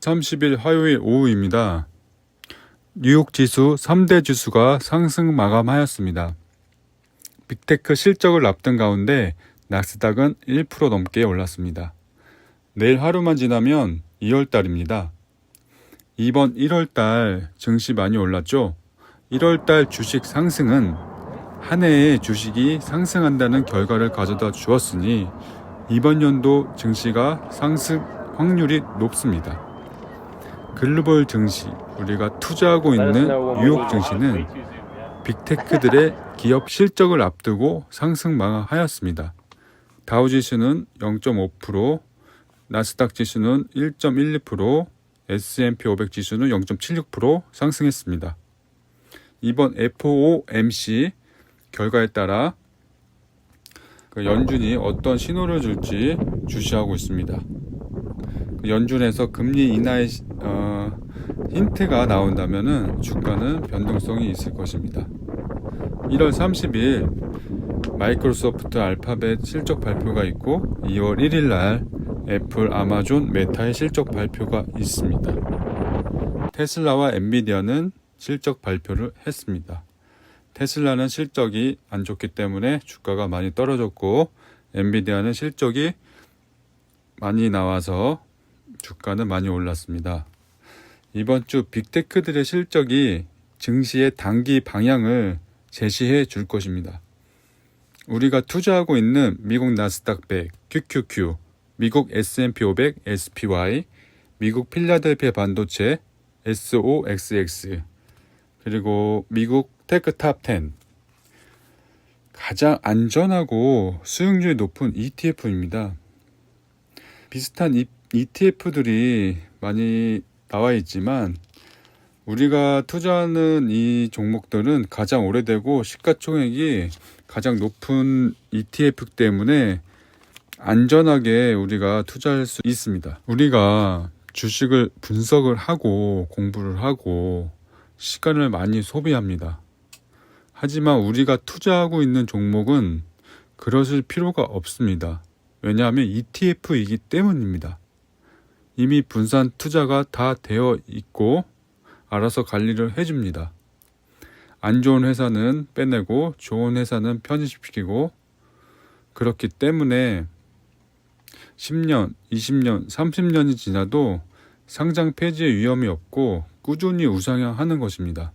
30일 화요일 오후입니다. 뉴욕 지수 3대 지수가 상승 마감하였습니다. 빅테크 실적을 앞둔 가운데 나스닥은 1% 넘게 올랐습니다. 내일 하루만 지나면 2월달입니다. 이번 1월달 증시 많이 올랐죠? 1월달 주식 상승은 한 해에 주식이 상승한다는 결과를 가져다 주었으니 이번 연도 증시가 상승 확률이 높습니다. 글로벌 증시, 우리가 투자하고 있는 뉴욕 증시는 빅테크들의 기업 실적을 앞두고 상승 망하였습니다. 다우 지수는 0.5%, 나스닥 지수는 1.12%, S&P 500 지수는 0.76% 상승했습니다. 이번 FOMC 결과에 따라 그 연준이 어떤 신호를 줄지 주시하고 있습니다. 그 연준에서 금리 인하의 시- 어, 힌트가 나온다면은 주가는 변동성이 있을 것입니다. 1월 30일 마이크로소프트 알파벳 실적 발표가 있고 2월 1일 날 애플, 아마존, 메타의 실적 발표가 있습니다. 테슬라와 엔비디아는 실적 발표를 했습니다. 테슬라는 실적이 안 좋기 때문에 주가가 많이 떨어졌고 엔비디아는 실적이 많이 나와서 주가는 많이 올랐습니다. 이번 주 빅테크들의 실적이 증시의 단기 방향을 제시해 줄 것입니다. 우리가 투자하고 있는 미국 나스닥 100, QQQ, 미국 S&P 500, SPY, 미국 필라델피아 반도체, SOXX, 그리고 미국 테크 탑 10. 가장 안전하고 수익률이 높은 ETF입니다. 비슷한 ETF들이 많이 나와 있지만 우리가 투자하는 이 종목들은 가장 오래되고 시가총액이 가장 높은 ETF 때문에 안전하게 우리가 투자할 수 있습니다. 우리가 주식을 분석을 하고 공부를 하고 시간을 많이 소비합니다. 하지만 우리가 투자하고 있는 종목은 그러실 필요가 없습니다. 왜냐하면 ETF이기 때문입니다. 이미 분산 투자가 다 되어 있고 알아서 관리를 해줍니다. 안 좋은 회사는 빼내고 좋은 회사는 편입시키고 그렇기 때문에 10년, 20년, 30년이 지나도 상장 폐지의 위험이 없고 꾸준히 우상향하는 것입니다.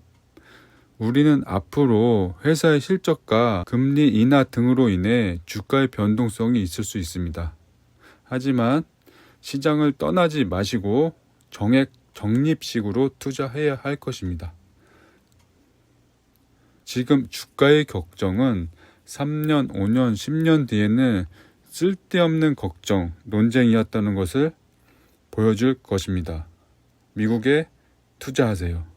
우리는 앞으로 회사의 실적과 금리 인하 등으로 인해 주가의 변동성이 있을 수 있습니다. 하지만 시장을 떠나지 마시고 정액 적립식으로 투자해야 할 것입니다. 지금 주가의 걱정은 3년, 5년, 10년 뒤에는 쓸데없는 걱정, 논쟁이었다는 것을 보여줄 것입니다. 미국에 투자하세요.